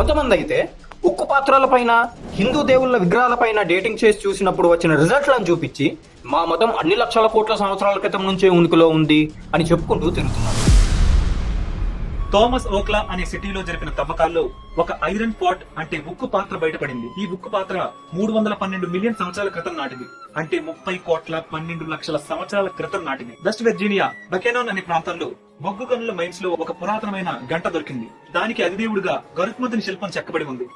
కొంతమంది అయితే ఉక్కు పాత్రలపైన హిందూ దేవుళ్ళ విగ్రహాలపైన డేటింగ్ చేసి చూసినప్పుడు వచ్చిన రిజల్ట్లను చూపించి మా మతం అన్ని లక్షల కోట్ల సంవత్సరాల క్రితం నుంచే ఉనికిలో ఉంది అని చెప్పుకుంటూ తిరుగుతున్నారు. థామస్ ఓక్లా అనే సిటీలో జరిపిన తవ్వకాల్లో ఒక ఐరన్ పాట్ అంటే ఉక్కు పాత్ర బయటపడింది. ఈ ఉక్కు పాత్ర మూడు వందల పన్నెండు మిలియన్ సంవత్సరాల క్రితం నాటిది. అంటే ముప్పై కోట్ల పన్నెండు లక్షల సంవత్సరాల క్రితం నాటిది. వెస్ట్ వెర్జీనియా బకెనాన్ అనే ప్రాంతంలో బొగ్గు గనుల మైన్స్లో ఒక పురాతనమైన గంట దొరికింది. దానికి అధిదేవుడిగా గరుత్మంతుని శిల్పం చెక్కబడి ఉంది.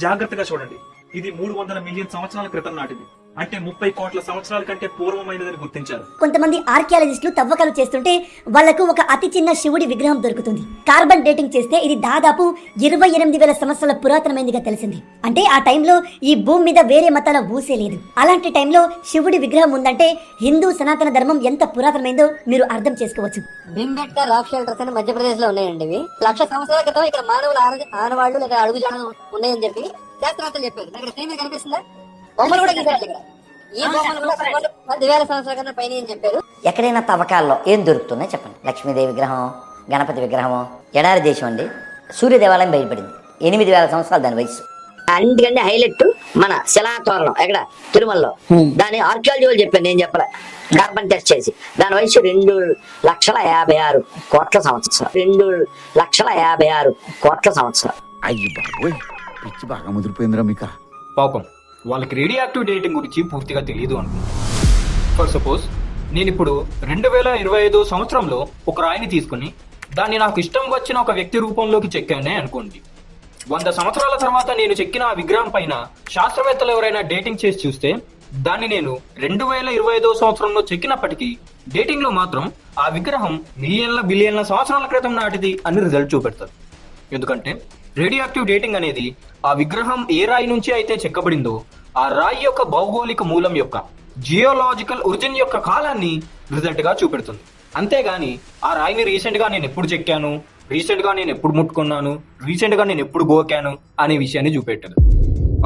జాగ్రత్తగా చూడండి. ఇది మూడు వందల మిలియన్ సంవత్సరాల క్రితం నాటిది. అంటే ముప్పై కోట్ల సంవత్సరాల కంటే పూర్వమైనదని గుర్తించారు. కొంతమంది ఆర్కియాలజిస్టులు తవ్వకాలు చేస్తుంటే వాళ్ళకు ఒక అతి చిన్న శివుడి విగ్రహం దొరుకుతుంది. కార్బన్ డేటింగ్ చేస్తే ఇది దాదాపు ఇరవై ఎనిమిది వేల సంవత్సరాల పురాతనమైనదిగా తెలిసింది. అంటే ఆ టైంలో ఈ భూమి మీద వేరే మతాల ఊసే లేదు. అలాంటి టైంలో శివుడి విగ్రహం ఉందంటే హిందూ సనాతన ధర్మం ఎంత పురాతనమైందో మీరు అర్థం చేసుకోవచ్చు. భీంబెట్కా రాక్ షెల్టర్స్ అని మధ్యప్రదేశ్లో ఉన్నాయండి ఇవి. లక్ష సంవత్సరాల క్రితం ఇక్కడ మానవుల ఆన- ఆనవాళ్ళు లేదా అడుగు జాడలు ఉన్నాయని చెప్పి శాస్త్రవేత్తలు చెప్పారు. ఇక్కడ కనిపిస్తుందా? బొమ్మలు కూడా గీశారు ఈ బొమ్మలు కూడా పదివేల సంవత్సరాల కన్నా పైన అని చెప్పారు? ఎక్కడైనా తవ్వకాల్లో ఏం దొరుకుతుందో చెప్పండి. లక్ష్మీదేవి విగ్రహం గణపతి విగ్రహం ఎడారి దేశం అండి. సూర్య దేవాలయం బయటపడింది ఎనిమిది వేల సంవత్సరాలు దాని వయసు అన్నిటికంటే హైలైట్ మన శిలాతోరణం ఎక్కడ? తిరుమలలో. దాని ఆర్కియాలజీ వాళ్ళు చెప్పాను నేను చెప్పలే. కార్బన్ టెస్ట్ చేసి. దాని వయసు రెండు లక్షల యాభై ఆరు కోట్ల సంవత్సరం రెండు లక్షల యాభై ఆరు కోట్ల సంవత్సరం అయ్యి బాబోయ్ పిచ్చి బాగా ముదిరిపోయిందిరా మీకా. పాపం. వాళ్ళకి రేడియాక్టివ్ డేటింగ్ గురించి పూర్తిగా తెలియదు అనుకుంటున్నాను ఫర్ సపోజ్ నేను ఇప్పుడు రెండు వేల ఇరవై ఐదు సంవత్సరంలో ఒక రాయిని తీసుకుని దాన్ని నాకు ఇష్టం వచ్చిన ఒక వ్యక్తి రూపంలోకి చెక్కానే అనుకోండి. వంద సంవత్సరాల తర్వాత నేను చెక్కిన ఆ విగ్రహం పైన శాస్త్రవేత్తలు ఎవరైనా డేటింగ్ చేసి చూస్తే దాన్ని నేను రెండు వేల ఇరవై ఐదో సంవత్సరంలో చెక్కినప్పటికీ డేటింగ్లో మాత్రం ఆ విగ్రహం మిలియన్ల బిలియన్ల సంవత్సరాల క్రితం నాటిది అని రిజల్ట్ చూపెడతారు. ఎందుకంటే రేడియాక్టివ్ డేటింగ్ అనేది ఆ విగ్రహం ఏ రాయి నుంచి అయితే చెక్కబడిందో ఆ రాయి యొక్క భౌగోళిక మూలం యొక్క జియోలాజికల్ ఒరిజిన్ యొక్క కాలాన్ని రిజల్ట్గా చూపెడుతుంది. అంతేగాని ఆ రాయిని రీసెంట్గా నేను ఎప్పుడు చెక్కాను? రీసెంట్గా నేను ఎప్పుడు ముట్టుకున్నాను? రీసెంట్గా నేను ఎప్పుడు గోకాను? అనే విషయాన్ని చూపెట్టదు.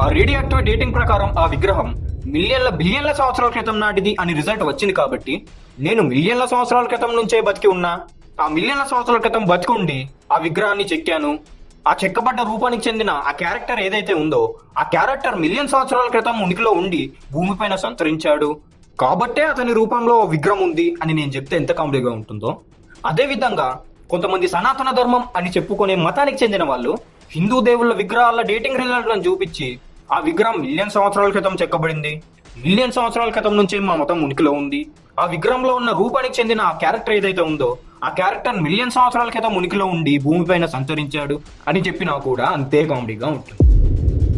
ఆ రేడియాక్టివ్ డేటింగ్ ప్రకారం ఆ విగ్రహం మిలియన్ల బిలియన్ల సంవత్సరాల క్రితం నాటిది అని రిజల్ట్ వచ్చింది కాబట్టి నేను మిలియన్ల సంవత్సరాల క్రితం నుంచే బతికి ఉన్నా? ఆ మిలియన్ల సంవత్సరాల క్రితం బతికి ఉండి ఆ విగ్రహాన్ని చెక్కాను? ఆ చెక్కబడ్డ రూపానికి చెందిన ఆ క్యారెక్టర్ ఏదైతే ఉందో ఆ క్యారెక్టర్ మిలియన్ సంవత్సరాల క్రితం ఉనికిలో ఉండి భూమిపైన సంతరించాడు. కాబట్టే అతని రూపంలో ఓ విగ్రహం ఉంది అని నేను చెప్తే ఎంత కామెడీగా ఉంటుందో. అదే విధంగా కొంతమంది సనాతన ధర్మం అని చెప్పుకునే మతానికి చెందిన వాళ్ళు హిందూ దేవుళ్ళ విగ్రహాల డేటింగ్ రిజల్ట్లను చూపించి ఆ విగ్రహం మిలియన్ సంవత్సరాల క్రితం చెక్కబడింది. మిలియన్ సంవత్సరాల క్రితం నుంచి మా మతం ఉనికిలో ఉంది. ఆ విగ్రహంలో ఉన్న రూపానికి చెందిన ఆ క్యారెక్టర్ ఏదైతే ఉందో ఆ క్యారెక్టర్ మిలియన్ సంవత్సరాల క్రితం ఉనికిలో ఉండి భూమిపైన సంచరించాడు అని చెప్పినా కూడా అంతే కామెడీగా ఉంటుంది.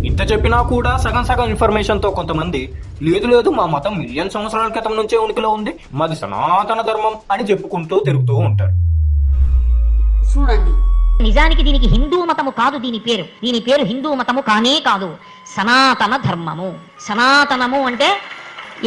ఇంత చెప్పినా కూడా సగం సగం ఇన్ఫర్మేషన్తో కొంతమంది లేదు లేదు మా మతం మిలియన్ సంవత్సరాల క్రితం నుంచే ఉనికిలో ఉంది మాది సనాతన ధర్మం అని చెప్పుకుంటూ తిరుగుతూ ఉంటారు. చూడండి. నిజానికి దీనికి హిందూ మతము కాదు దీని పేరు. దీని పేరు హిందూ మతము కానే కాదు. సనాతన ధర్మము. సనాతనము అంటే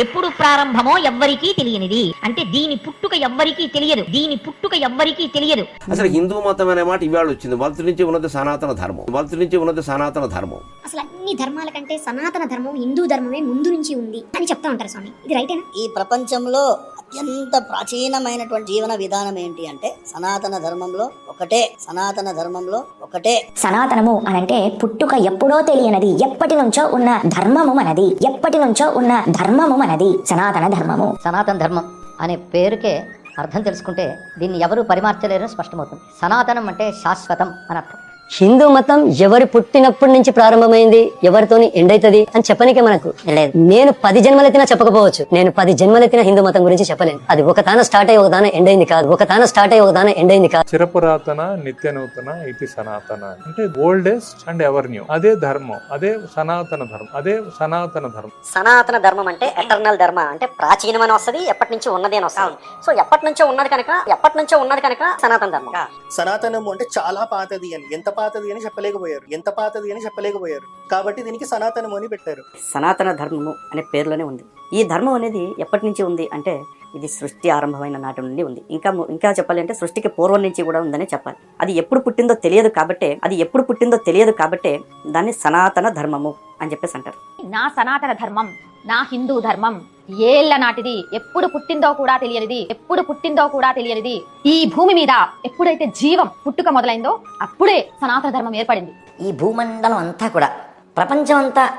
ఎప్పుడు ప్రారంభమో ఎవ్వరికీ తెలియనిది. అంటే దీని పుట్టుక ఎవ్వరికీ తెలియదు. దీని పుట్టుక ఎవ్వరికీ తెలియదు. అసలు హిందూ మతం అనే మాట ఇవాళ వచ్చింది. మొదటి నుంచి ఉన్నది సనాతన ధర్మం. మొదటి నుంచి ఉన్నది సనాతన ధర్మం. అసలు అన్ని ధర్మాల కంటే సనాతన ధర్మం హిందూ ధర్మమే ముందు నుంచి ఉంది అని చెప్తా ఉంటారు స్వామి. ఇది రైటేనా? ఈ ప్రపంచంలో అత్యంత ప్రాచీనమైనటువంటి జీవన విధానం ఏంటి అంటే సనాతన ధర్మంలో ఒకటే సనాతన ధర్మంలో ఒకటే. సనాతనము అనంటే పుట్టుక ఎప్పుడో తెలియనది ఎప్పటి నుంచో ఉన్న ధర్మము మనది ఎప్పటి నుంచో ఉన్న ధర్మము మనది సనాతన ధర్మము. సనాతన ధర్మం అనే పేరుకే అర్థం తెలుసుకుంటే దీన్ని ఎవరు పరిమార్చలేరని స్పష్టమవుతుంది. సనాతనం అంటే శాశ్వతం అని అర్థం. హిందూ మతం ఎవరి పుట్టినప్పటి నుంచి ప్రారంభమైంది ఎవరితోని ఎండైతది అని చెప్పనికే మనకు. లేదు. నేను పది జన్మలెత్తినా చెప్పకపోవచ్చు. నేను పది జన్మలెత్తిన హిందూ మతం గురించి చెప్పలేను. అది ఒక తాన స్టార్ట్ అయ్యి ఒక తాన ఎండ్ అయింది కాదు. ఒక తాన స్టార్ట్ అయ్యి ఒక తాన ఎండ్ అయింది కాదు. చిరపురాతన నిత్య నూతన ఇది సనాతన. అంటే ఓల్డెస్ట్ అండ్ ఎవర్ న్యూ అదే ధర్మం. అదే సనాతన ధర్మం. అదే సనాతన ధర్మం. సనాతన ధర్మం అంటే ఎటర్నల్ ధర్మ. అంటే ప్రాచీనమని వస్తది ఎప్పటి నుంచి ఉన్నది అని వస్తుంది. సో ఎప్పటి నుంచో ఉన్నది కనుక ఎప్పటి నుంచో ఉన్నది కనుక సనాతన ధర్మం. సనాతనము అంటే చాలా పాతది అని. ఎంత పాతది అని చెప్పలేకపోయారు. ఎంత పాతది అని చెప్పలేకపోయారు. కాబట్టి దీనికి సనాతనము అని పెట్టారు. సనాతన ధర్మము అనే పేరులోనే ఉంది. ఈ ధర్మం అనేది ఎప్పటి నుంచి ఉంది అంటే ఇది సృష్టి ఆరంభమైన నాటి నుండి ఉంది. ఇంకా ఇంకా చెప్పాలి అంటే సృష్టికి పూర్వం నుంచి కూడా ఉందని చెప్పాలి. అది ఎప్పుడు పుట్టిందో తెలియదు కాబట్టే అది ఎప్పుడు పుట్టిందో తెలియదు కాబట్టే దాన్ని సనాతన ధర్మము అని చెప్పేసి అంటారు. నా సనాతన ధర్మం నా హిందూ ధర్మం ఏళ్ళ నాటిది ఎప్పుడు పుట్టిందో కూడా తెలియనిది ఎప్పుడు పుట్టిందో కూడా తెలియనిది. ఈ భూమి మీద ఎప్పుడైతే జీవం పుట్టుక మొదలైందో అప్పుడే సనాతన ధర్మం ఏర్పడింది. ఈ భూమండలం అంతా కూడా ప్రపంచం అంతా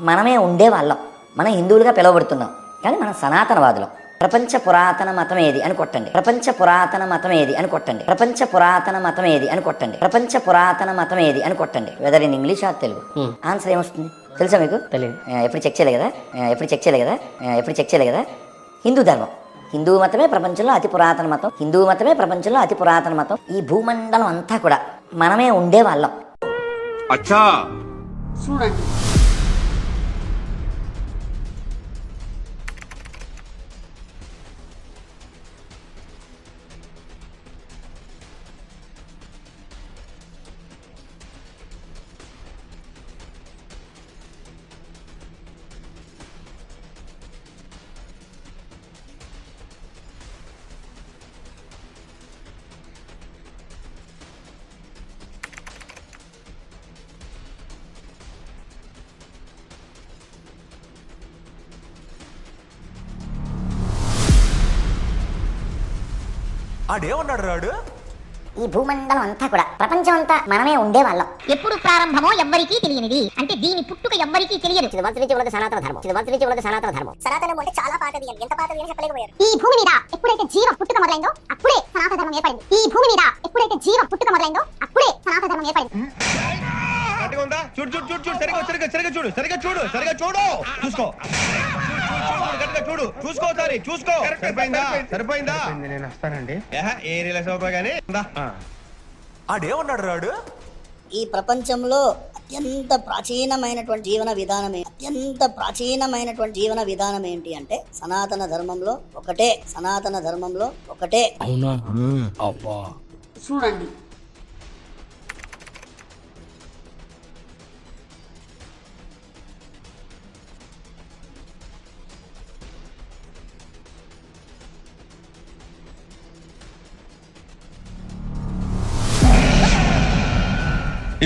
మనమే ఉండేవాళ్ళం. మనం హిందువులుగా పిలువబడుతున్నాం. కానీ మనం సనాతనవాదులం. ప్రపంచ పురాతన మతం ఏది అని కొట్టండి. ప్రపంచ పురాతన మతం ఏది అని కొట్టండి. ప్రపంచ పురాతన మతం ఏది అని కొట్టండి. ప్రపంచ పురాతన మతం ఏది అని కొట్టండి. Weather in English or Telugu answer ఏమొస్తుంది? తెలుసా మీకు? తెలియదు ఎప్పుడు చెక్ చేయలే కదా? ఎప్పుడు చెక్ చేయలే కదా? ఎప్పుడు చెక్ చేయలే కదా? హిందూ ధర్మం. హిందూ మతమే ప్రపంచంలో అతి పురాతన మతం. హిందూ మతమే ప్రపంచంలో అతి పురాతన మతం. ఈ భూమండలం అంతా కూడా మనమే ఉండేవాళ్ళం అచ్చా. ఆడేమన్నాడు రాడు? ఈ భూమండలం అంతా కూడా ప్రపంచం అంతా మనమే ఉండేవాళ్ళం. ఎప్పుడు ప్రారంభమో ఎవ్వరికీ తెలియనిది. అంటే దీని పుట్టుక ఎవ్వరికీ తెలియదు. ఇది వంశ నుంచి ఉన్నది సనాతన ధర్మం. ఇది వంశ నుంచి ఉన్నది సనాతన ధర్మం. సనాతనం అంటే చాలా పాతది ఎంత పాతది అని చెప్పలేకపోయారు. ఈ భూమి మీద ఎప్పుడైతే జీవ పుట్టుక మొదలైందో అప్పుడే సనాతన ధర్మం ఏర్పడింది. ఈ భూమి మీద ఎప్పుడైతే జీవ పుట్టుక మొదలైందో అప్పుడే సనాతన ధర్మం ఏర్పడింది. చూడు చూడు చూడు చూడు సరిగా సరిగా సరిగా చూడు సరిగా చూడు సరిగా చూడు. చూసుకో. చూడు. చూసుకో సారి చూసుకో. సరిపోయిందా? సరిపోయిందా? నేను వస్తానండి. ఏ రిలాక్స్ ఆడేమన్నాడు రాడు? ఈ ప్రపంచంలో అత్యంత ప్రాచీనమైనటువంటి జీవన విధానం ఏ- అత్యంత ప్రాచీనమైనటువంటి జీవన విధానం ఏంటి అంటే సనాతన ధర్మంలో ఒకటే సనాతన ధర్మంలో ఒకటే. చూడండి.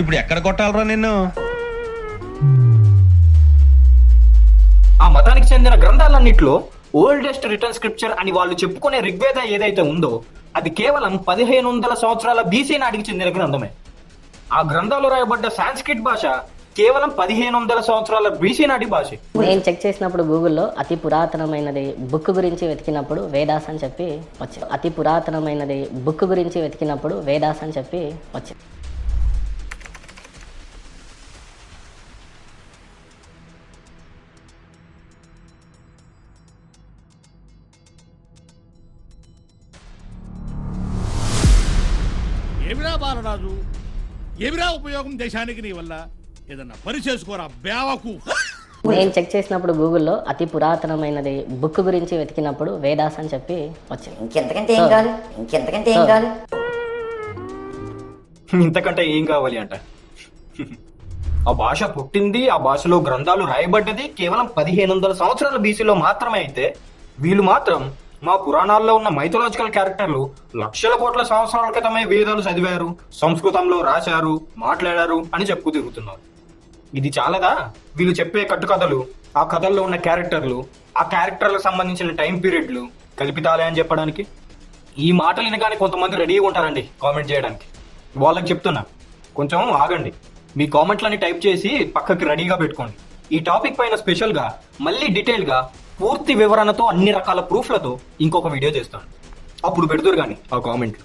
ఇప్పుడు ఎక్కడ కొట్టాలరా నిన్ను? ఆ మతానికి చెందిన గ్రంథాలన్నింటిలో ఓల్డెస్ట్ రిటర్న్ స్క్రిప్చర్ అని వాళ్ళు చెప్పుకునే ఋగ్వేద ఏదైతే ఉందో అది కేవలం పదిహేను వందల సంవత్సరాల బీసీ నాటికి చెందిన గ్రంథమే. ఆ గ్రంథాలు రాయబడ్డ సాంస్క్రిట్ భాష కేవలం పదిహేను వందల సంవత్సరాల బీసీ నాటి భాష. నేను చెక్ చేసినప్పుడు గూగుల్లో అతి పురాతనమైనది బుక్ గురించి వెతికినప్పుడు వేదాస్ అని చెప్పి వచ్చింది అతి పురాతనమైనది బుక్ గురించి వెతికినప్పుడు వేదాస్ అని చెప్పి వచ్చింది ఏమిరా బాలరాజు? ఏమిరా ఉపయోగం దేశానికి నీ వల్ల? ఏదన్నా పని చేసుకోరా బేవకు నేను చెక్ చేసినప్పుడు గూగుల్లో అతి పురాతనమైనది బుక్ గురించి వెతికినప్పుడు వేదాస్ అని చెప్పి వచ్చింది. ఇంకెంతకంటే ఏం కావాలి? ఇంకెంతకంటే ఏం కావాలి? ఇంతకంటే ఏం కావాలి అంట? ఆ భాష పుట్టింది ఆ భాషలో గ్రంథాలు రాయబడ్డది కేవలం పదిహేను వందల సంవత్సరాల బీసీలో మాత్రమే అయితే వీళ్ళు మాత్రం మా పురాణాల్లో ఉన్న మైథలాజికల్ క్యారెక్టర్లు లక్షల కోట్ల సంవత్సరాల క్రితమే వేదాలు చదివారు సంస్కృతంలో రాశారు మాట్లాడారు అని చెప్పుకు తిరుగుతున్నారు. ఇది చాలదా? వీళ్ళు చెప్పే కట్టుకథలు ఆ కథల్లో ఉన్న క్యారెక్టర్లు ఆ క్యారెక్టర్లకు సంబంధించిన టైం పీరియడ్లు కల్పితాలే అని చెప్పడానికి? ఈ మాటలు వినగానే కొంతమంది రెడీగా ఉంటారండి కామెంట్ చేయడానికి. వాళ్ళకి చెప్తున్నా. కొంచెం ఆగండి. మీ కామెంట్లని టైప్ చేసి పక్కకి రెడీగా పెట్టుకోండి. ఈ టాపిక్ పైన స్పెషల్గా మళ్ళీ డీటెయిల్గా పూర్తి వివరణతో అన్ని రకాల ప్రూఫ్లతో ఇంకొక వీడియో చేస్తాను. అప్పుడు పెడుతురు కానీ ఆ కామెంట్లు.